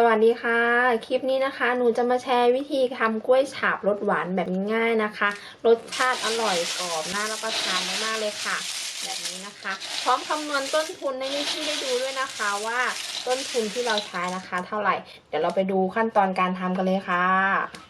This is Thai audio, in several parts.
สวัสดีค่ะ คลิปนี้นะคะ หนูจะมาแชร์วิธีทำกล้วยฉาบรสหวานแบบง่ายๆนะคะ รสชาติอร่อยกรอบน่ารับประทานมากๆเลยค่ะ แบบนี้นะคะ พร้อมคำนวณต้นทุนในนี้ที่ได้ดูด้วยนะคะว่าต้นทุนที่เราใช้นะคะ เท่าไหร่ เดี๋ยวเราไปดูขั้นตอนการทำกันเลยค่ะ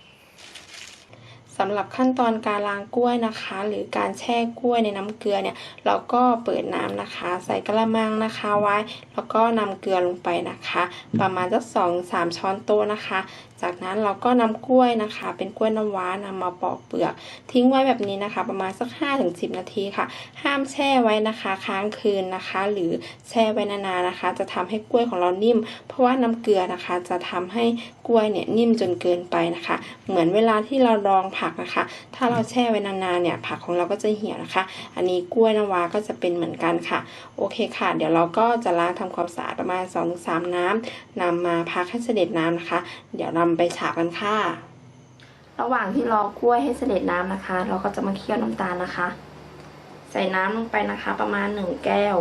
สำหรับขั้นตอนการล้างกล้วยนะคะ หรือการแช่กล้วยในน้ำเกลือเนี่ย เราก็เปิดน้ำนะคะ ใส่กระมังนะคะไว้ แล้วก็นำเกลือลงไปนะคะ ประมาณสักสองสามช้อนโต๊ะนะคะจากนั้นเราก็นำกล้วยนะคะ เป็นกล้วยน้ำว้านำมาปอกเปลือก ทิ้งไว้แบบนี้นะคะ ประมาณสัก 5-10ถึงนาทีค่ะ ห้ามแช่ไว้นะคะ ค้างคืนนะคะ หรือแช่ไว้นานๆนะคะ จะทำให้กล้วยของเรานิ่ม เพราะว่าน้ำเกลือนะคะ จะทำให้กล้วยเนี่ยนิ่มจนเกินไปนะคะ เหมือนเวลาที่เราดองผักนะคะ ถ้าเราแช่ไว้นานๆเนี่ยผักของเราก็จะเหี่ยวนะคะ อันนี้กล้วยน้ำว้าก็จะเป็นเหมือนกันค่ะ โอเคค่ะ เดี๋ยวเราก็จะล้างทำความสะอาดประมาณ 2-3 น้ำนำมาพักให้เสด็จน้ำนะคะ เดี๋ยวนำไปฉาบกันค่ะ ระหว่างที่รอกล้วยให้เสด็จน้ำนะคะ เราก็จะมาเคี่ยวน้ำตาลนะคะ ใส่น้ำลงไปนะคะ ประมาณ1แก้ว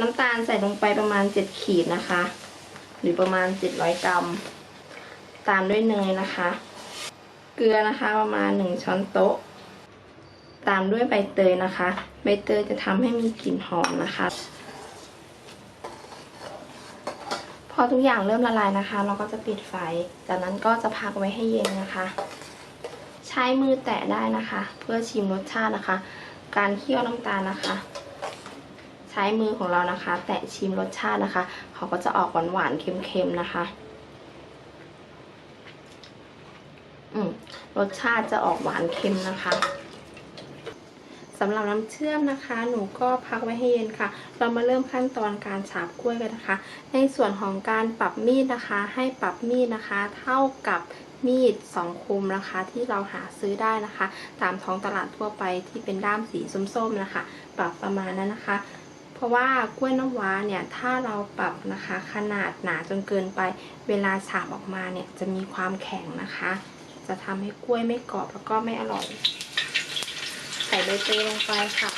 น้ำตาลใส่ลงไปประมาณ7ขีดนะคะ หรือประมาณ700กรัม ตามด้วยเนยนะคะ เกลือนะคะประมาณ1ช้อนโต๊ะ ตามด้วยใบเตยนะคะ ใบเตยจะทำให้มีกลิ่นหอมนะคะ พอทุกอย่างเริ่มละลายนะคะ เราก็จะปิดไฟ จากนั้นก็จะพักไว้ให้เย็นนะคะ ใช้มือแตะได้นะคะ เพื่อชิมรสชาตินะคะ การเคี่ยวน้ำตาลนะคะ ใช้มือของเรานะคะ แตะชิมรสชาตินะคะ เขาก็จะออกหวานๆเค็มๆนะคะอืมรสชาติจะออกหวานเค็มนะคะ สำหรับน้ำเชื่อมนะคะ หนูก็พักไว้ให้เย็นค่ะ เรามาเริ่มขั้นตอนการฉาบกล้วยกันนะคะ ในส่วนของการปรับมีดนะคะ ให้ปรับมีดนะคะ เท่ากับมีดสองคมนะคะที่เราหาซื้อได้นะคะ ตามท้องตลาดทั่วไปที่เป็นด้ามสีส้มๆนะคะ ปรับประมาณนั้นนะคะ เพราะว่ากล้วยน้ำว้าเนี่ยถ้าเราปรับนะคะ ขนาดหนาจนเกินไป เวลาฉาบออกมาเนี่ยจะมีความแข็งนะคะ จะทำให้กล้วยไม่กรอบแล้วก็ไม่อร่อย ใส่ใบเตยลงไปค่ะ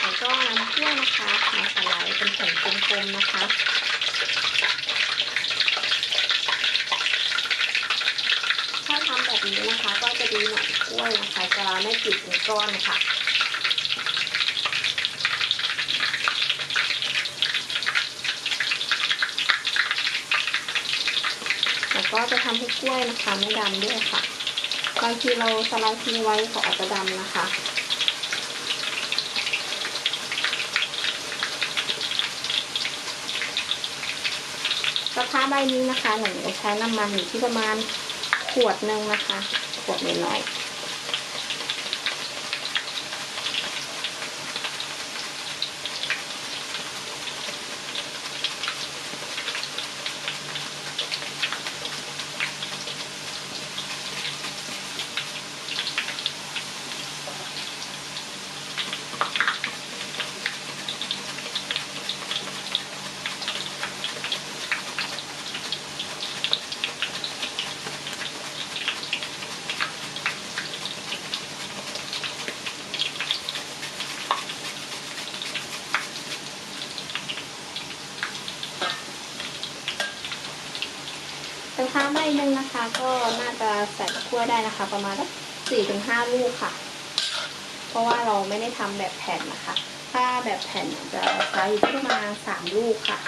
แล้วก็น้ำกล้วยนะคะมาสลด์เป็นแผ่นกลมๆนะคะ ถ้าทำแบบนี้นะคะ ก็ จะดีหน่อยกล้วยนะคะจะไม่ติดเป็นก้อนค่ะแล้วก็จะทำให้กล้วยนะคะไม่ดำด้วยค่ะบางทีเราสไลด์ทิ้งไว้เขาอาจจะดำนะคะกระทะใบนี้นะคะหนูใช้น้ำมันอยู่ที่ประมาณขวดหนึ่งนะคะ ขวดน้อยๆกระทะใบหนึ่งนะคะ ก็น่าจะใส่กล้วได้นะคะ ประมาณสี่ถึงห้าลูกค่ะ เพราะว่าเราไม่ได้ทำแบบแผ่นนะคะ ถ้าแบบแผ่นจะใช้อยู่ที่ประมาณสามลูกค่ะ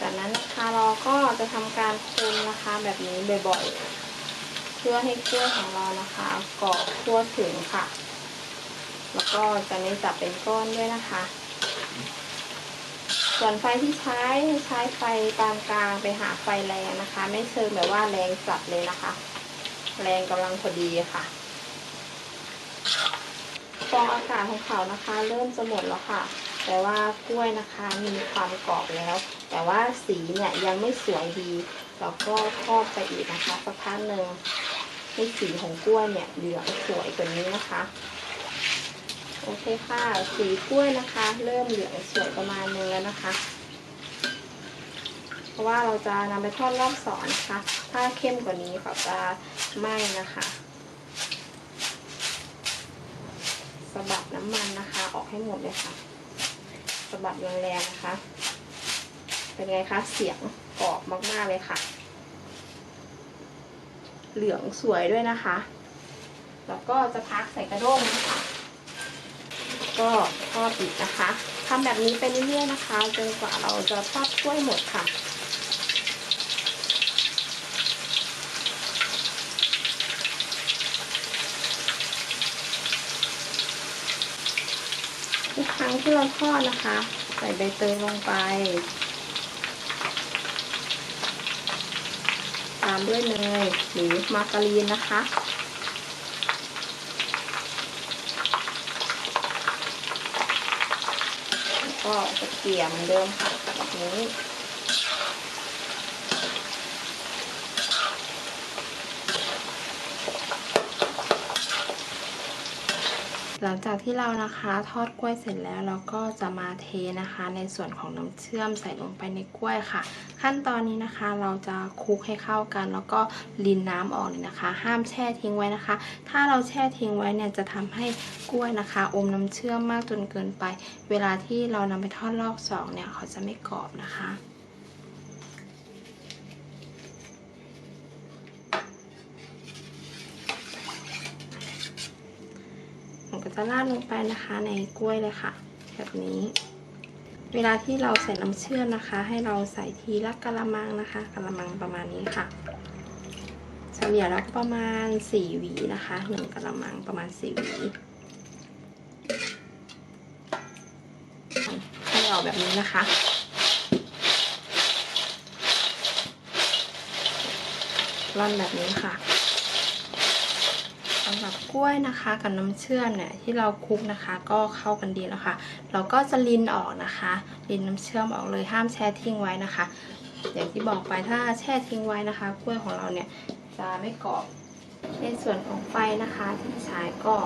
จากนั้นนะคะเราก็จะทำการคนนะคะแบบนี้บ่อยๆ เพื่อให้กล้วยของเรานะคะกรอบทั่วถึงค่ะ แล้วก็จะไม่จับเป็นก้อนด้วยนะคะ ส่วนไฟที่ใช้ใช้ไฟปานกลางไปหาไฟแรงนะคะ ไม่เชิงแบบว่าแรงจัดเลยนะคะ แรงกำลังพอดีค่ะฟองอากาศของเขานะคะ เริ่มจะหมดแล้วค่ะ แต่ว่ากล้วยนะคะมีความกรอบแล้ว แต่ว่าสีเนี่ยยังไม่สวยดี เราก็ทอดไปอีกนะคะสักพักหนึ่งให้สีของกล้วยเนี่ยเหลืองสวยกว่านี้นะคะ โอเคค่ะ สีกล้วยนะคะ เริ่มเหลืองสวยประมาณนึงแล้วนะคะ เพราะว่าเราจะนำไปทอดรอบสองนะคะ ถ้าเข้มกว่านี้เขาจะไหม้นะคะสะบัดน้ำมันนะคะ ออกให้หมดเลยค่ะสะบัดแรงๆนะคะ เป็นไงคะ เสียงกรอบมากๆเลยค่ะ เหลืองสวยด้วยนะคะ แล้วก็จะพักใส่กระด้งนะคะก็ทอดอีกนะคะทำแบบนี้ไปเรื่อยๆนะคะจนกว่าเราจะทอดกล้วยหมดค่ะทุกครั้งที่เราทอดนะคะ ใส่ใบเตยลงไปามด้วยเนยหรือมาการีนนะคะ ก็จะเกลี่ยเหมือนเดิมค่ะแบบนี้หลังจากที่เรานะคะทอดกล้วยเสร็จแล้วเราก็จะมาเทนะคะ ในส่วนของน้ำเชื่อมใส่ลงไปในกล้วยค่ะ ขั้นตอนนี้นะคะเราจะคลุกให้เข้ากัน แล้วก็ลินน้ำออกเลยนะคะ ห้ามแช่ทิ้งไว้นะคะ ถ้าเราแช่ทิ้งไว้เนี่ยจะทำให้กล้วยนะคะ อมน้ำเชื่อมมากจนเกินไป เวลาที่เรานำไปทอดรอบสองเนี่ยเขาจะไม่กรอบนะคะก็จะราดลงไปนะคะในกล้วยเลยค่ะ แบบนี้ เวลาที่เราใส่น้ำเชื่อมนะคะ ให้เราใส่ทีละกะละมังนะคะกะละมังประมาณนี้ค่ะเฉลี่ยแล้วประมาณสี่หวีนะคะหนึ่งกะละมังประมาณสี่หวีให้ออกแบบนี้นะคะร่อนแบบนี้ค่ะำหรับกล้วยนะคะกับน้ำเชื่อมเนี่ยที่เราคลุกนะคะ ก็เข้ากันดีแล้วค่ะ เราก็จะลินออกนะคะลินน้ำเชื่อมออกเลยห้ามแช่ทิ้งไว้นะคะ อย่างที่บอกไปถ้าแช่ทิ้งไว้นะคะ กล้วยของเราเนี่ยจะไม่กรอบในส่วนของไฟนะคะที่ใช้ก็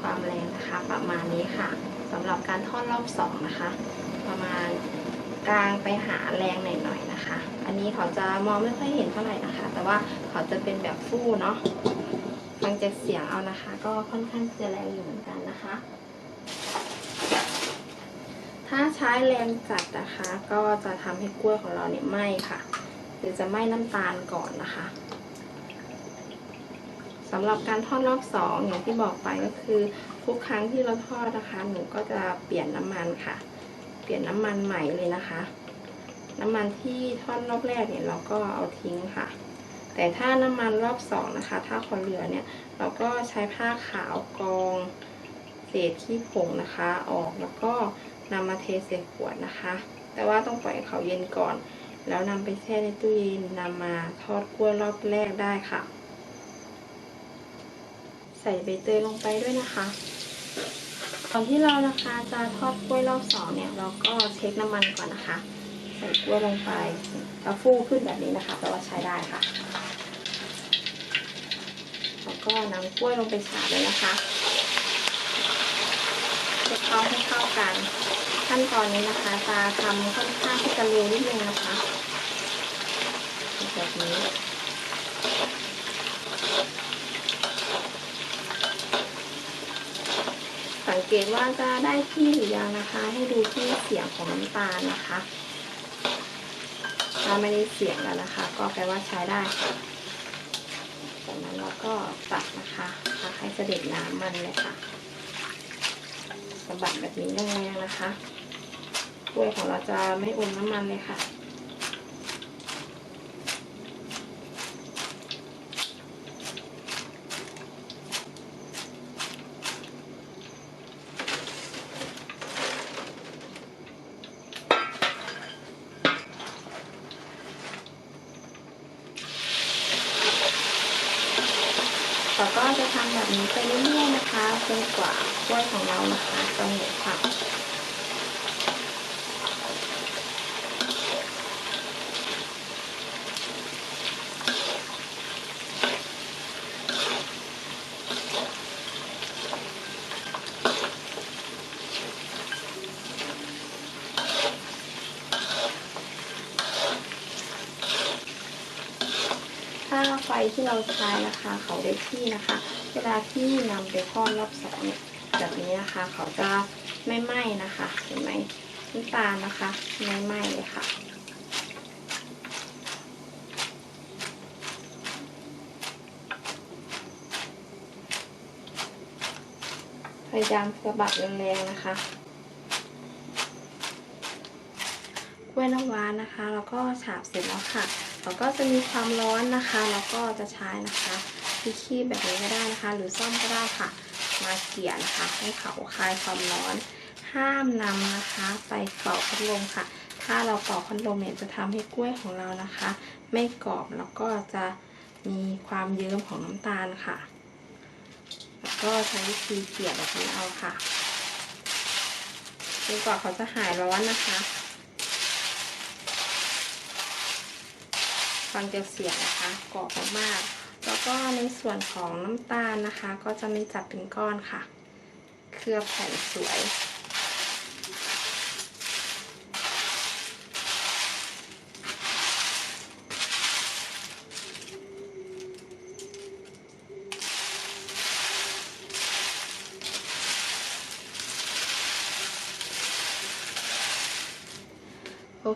ความแรงนะคะ ประมาณนี้ค่ะสำหรับการทอดรอบสองนะคะ ประมาณกลางไปหาแรงหน่อยๆนะคะ อันนี้เขาจะมองไม่ค่อยเห็นเท่าไหร่นะคะ แต่ว่าเขาจะเป็นแบบฟู่เนาะ ฟังจากเสียงเอานะคะ ก็ค่อนข้างจะแรงอยู่เหมือนกันนะคะ ถ้าใช้แรงจัดนะคะ ก็จะทำให้กล้วยของเราเนี่ยไหม้ค่ะหรือจะไหม้น้ำตาลก่อนนะคะสำหรับการทอดรอบสองอย่างที่บอกไปก็คือทุกครั้งที่เราทอดนะคะ หนูก็จะเปลี่ยนน้ำมันค่ะ เปลี่ยนน้ำมันใหม่เลยนะคะ น้ำมันที่ทอดรอบแรกเนี่ยเราก็เอาทิ้งค่ะ แต่ถ้าน้ำมันรอบสองนะคะ ถ้าขอเหลือเนี่ย เราก็ใช้ผ้าขาวกรองเศษขี้ผงนะคะออกแล้วก็นำมาเทใส่ขวดนะคะ แต่ว่าต้องปล่อยเขาเย็นก่อน แล้วนำไปแช่ในตู้เย็นนำมาทอดกล้วยรอบแรกได้ค่ะ ใส่ใบเตยลงไปด้วยนะคะก่อนที่เรานะคะจะทอดกล้วยรอบสองเนี่ย เราก็เช็คน้ำมันก่อนนะคะ ใส่กล้วยลงไปจะฟูขึ้นแบบนี้นะคะแปลว่าใช้ได้ค่ะแล้วก็นำกล้วยลงไปฉาบเลยนะคะคลุกเคล้าให้เข้ากัน ขั้นตอนนี้นะคะจะทำค่อนข้างที่จะเร็วนิดนึงนะคะแบบนี้สังเกตว่าจะได้ที่หรือยังนะคะ ให้ดูที่เสียงของน้ำตาลนะคะ ถ้าไม่ได้เสียงแล้วนะคะ ก็แปลว่าใช้ได้จากนั้นเราก็ตักนะคะพักให้เสด็จน้ำมันเลยค่ะสะบัดแบบนี้แรงๆนะคะกล้วยของเราจะไม่อมน้ำมันเลยค่ะำแบบนี้ไปเรื่อยๆนะคะจนกว่ากล้วยของเรานะคะจะหมดค่ะ ถ้าไฟ ที่เราใช้นะคะเขาได้ที่นะคะ เวลาที่นำไปทอดรอบสองเนี่ยแบบนี้นะคะ เขาจะไม่ไหม้นะคะเห็นไหมน้ำตาลนะคะไม่ไหม้เลยค่ะพยายามสะบัดแรงๆนะคะกล้วยน้ำว้านะคะ แล้วก็ฉาบเสร็จแล้วค่ะ แล้วก็จะมีความร้อนนะคะ แล้วก็จะใช้นะคะที่คีบแบบนี้ก็ได้นะคะ หรือซ่อมก็ได้ค่ะ มาเกี่ยนะคะ ให้เขาคลายความร้อน ห้ามนำนะคะ ไปเป่าพัดลมค่ะ ถ้าเราเป่าพัดลมเนี่ยจะทำให้กล้วยของเรานะคะ ไม่กรอบแล้วก็จะมีความเยิ้มของน้ำตาลค่ะ แล้วก็ใช้วิธีเกี่ยแบบนี้เอาค่ะจนกว่าเขาจะหายร้อนนะคะ ฟังจากเสียงนะคะกรอบมากๆแล้วก็ในส่วนของน้ำตาลนะคะ ก็จะไม่จับเป็นก้อนค่ะ เคลือบแผ่นสวย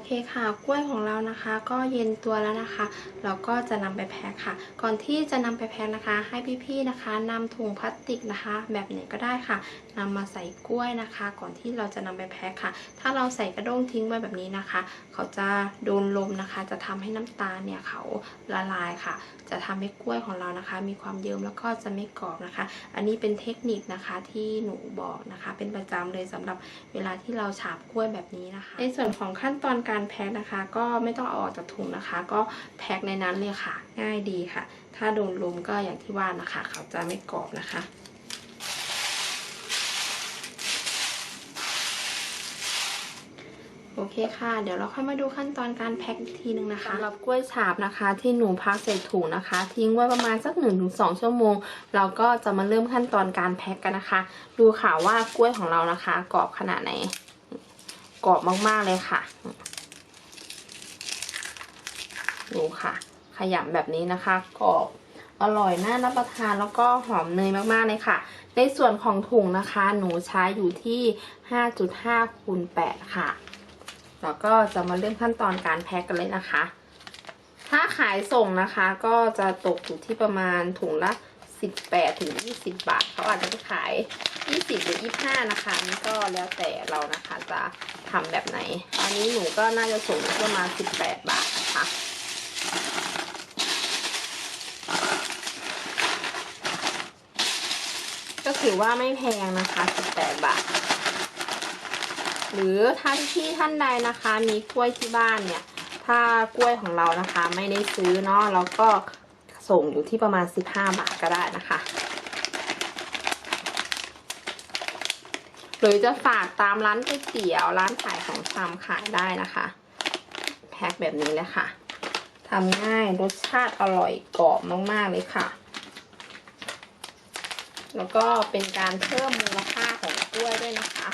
เคค่ะกล้วยของเรานะคะ ก็เย็นตัวแล้วนะคะเราก็จะนำไปแพ็คค่ะ ก่อนที่จะนำไปแพ็คนะคะ ให้พี่ๆนะคะนำถุงพลาสติกนะคะ แบบไหนก็ได้ค่ะนำมาใส่กล้วยนะคะ ก่อนที่เราจะนำไปแพ็คค่ะ ถ้าเราใส่กระด้งทิ้งไว้แบบนี้นะคะ เขาจะโดนลมนะคะ จะทำให้น้ำตาลเนี่ยเขาละลายค่ะ จะทำให้กล้วยของเรานะคะ มีความเยิ้มแล้วก็จะไม่กรอบนะคะ อันนี้เป็นเทคนิคนะคะที่หนูบอกนะคะ เป็นประจำเลยสำหรับเวลาที่เราฉาบกล้วยแบบนี้นะคะ ในส่วนของขั้นตอนการการแพ็คนะคะ ก็ไม่ต้องเอาออกจากถุงนะคะ ก็แพ็คในนั้นเลยค่ะ ง่ายดีค่ะ ถ้าโดนลมก็อย่างที่ว่านะคะ เขาจะไม่กรอบนะคะโอเคค่ะ เดี๋ยวเราค่อยมาดูขั้นตอนการแพ็คอีกทีนึงนะคะสำหรับกล้วยฉาบนะคะ ที่หนูพักใส่ถุงนะคะ ทิ้งไว้ประมาณสัก1นถึงสชั่วโมง เราก็จะมาเริ่มขั้นตอนการแพ็คกันนะคะ ดูค่ะว่ากล้วยของเรานะคะกรอบขนาดไหนกรอบมากๆเลยค่ะ ดูค่ะ ขยำแบบนี้นะคะกรอบอร่อยน่ารับประทานแล้วก็หอมเนยมากๆเลยค่ะ ในส่วนของถุงนะคะ หนูใช้อยู่ที่ 5.5คูณ8ค่ะ แล้วก็จะมาเริ่มขั้นตอนการแพ็คกันเลยนะคะ ถ้าขายส่งนะคะก็จะตกอยู่ที่ประมาณถุงละ 18ถึง20 บาท เขาอาจจะไปขาย 20 หรือ 25 นะคะ นี่ก็แล้วแต่เรานะคะจะทำแบบไหน อันนี้หนูก็น่าจะส่งประมาณ 18 บาทนะคะ ก็ถือว่าไม่แพงนะคะ 18 บาท หรือถ้าที่ท่านใดนะคะมีกล้วยที่บ้านเนี่ย ถ้ากล้วยของเรานะคะไม่ได้ซื้อเนาะเราก็ส่งอยู่ที่ประมาณ 15 บาทก็ได้นะคะ หรือจะฝากตามร้านก๋วยเตี๋ยวร้านขายของชำขายได้นะคะ แพ็คแบบนี้เลยค่ะทำง่ายรสชาติอร่อยกรอบมาก ๆ เลยค่ะ แล้วก็เป็นการเพิ่มมูลค่าของกล้วยด้วยนะคะ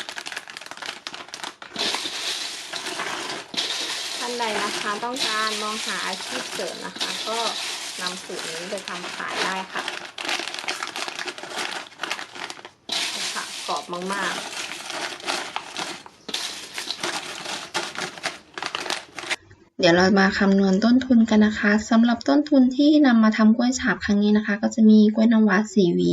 ท่านใดนะคะต้องการมองหาอาชีพเสริมนะคะ ก็นำสูตรนี้ไปทำขายได้ค่ะค่ะกรอบมากๆ เดี๋ยวเรามาคำนวณต้นทุนกันนะคะสำหรับต้นทุนที่นำมาทำกล้วยฉาบครั้งนี้นะคะ ก็จะมีกล้วยน้ำว้าสีหวี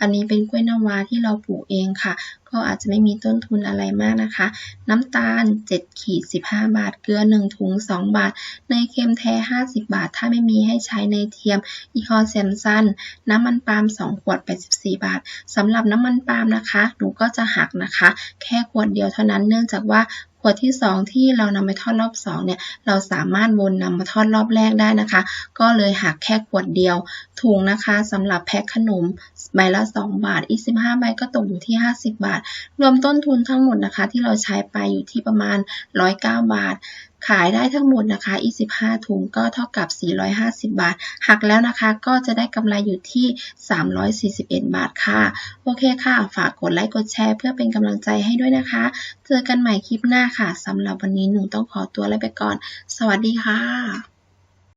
อันนี้เป็นกล้วยน้ำว้าที่เราปลูกเองค่ะ ก็อาจจะไม่มีต้นทุนอะไรมากนะคะ น้ำตาล7ขีด15 บาท เกลือ 1 ถุง 2 บาท เนยเค็มแท้ 50 บาท ถ้าไม่มีให้ใช้เนยเทียมอีคอแซมซันน้ำมันปาล์ม2ขวด84 บาทสำหรับน้ำมันปาล์มนะคะหนูก็จะหักนะคะ แค่ขวดเดียวเท่านั้นเนื่องจากว่า ขวดที่ 2 ที่เรานำไปทอดรอบ2เนี่ยเราสามารถวนนำมาทอดรอบแรกได้นะคะ ก็เลยหักแค่ขวดเดียว ถุงนะคะสำหรับแพ็คขนมใบละ 2 บาทอีก15ใบก็ตกอยู่ที่ 50 บาท รวมต้นทุนทั้งหมดนะคะ ที่เราใช้ไปอยู่ที่ประมาณ 109 บาท ขายได้ทั้งหมดนะคะ 25 ถุงก็เท่ากับ 450 บาท หักแล้วนะคะ ก็จะได้กำไรอยู่ที่ 341 บาทค่ะ โอเคค่ะ ฝากกดไลค์ กดแชร์ เพื่อเป็นกำลังใจให้ด้วยนะคะ เจอกันใหม่คลิปหน้าค่ะ สำหรับวันนี้หนูต้องขอตัวลาไปก่อน สวัสดีค่ะ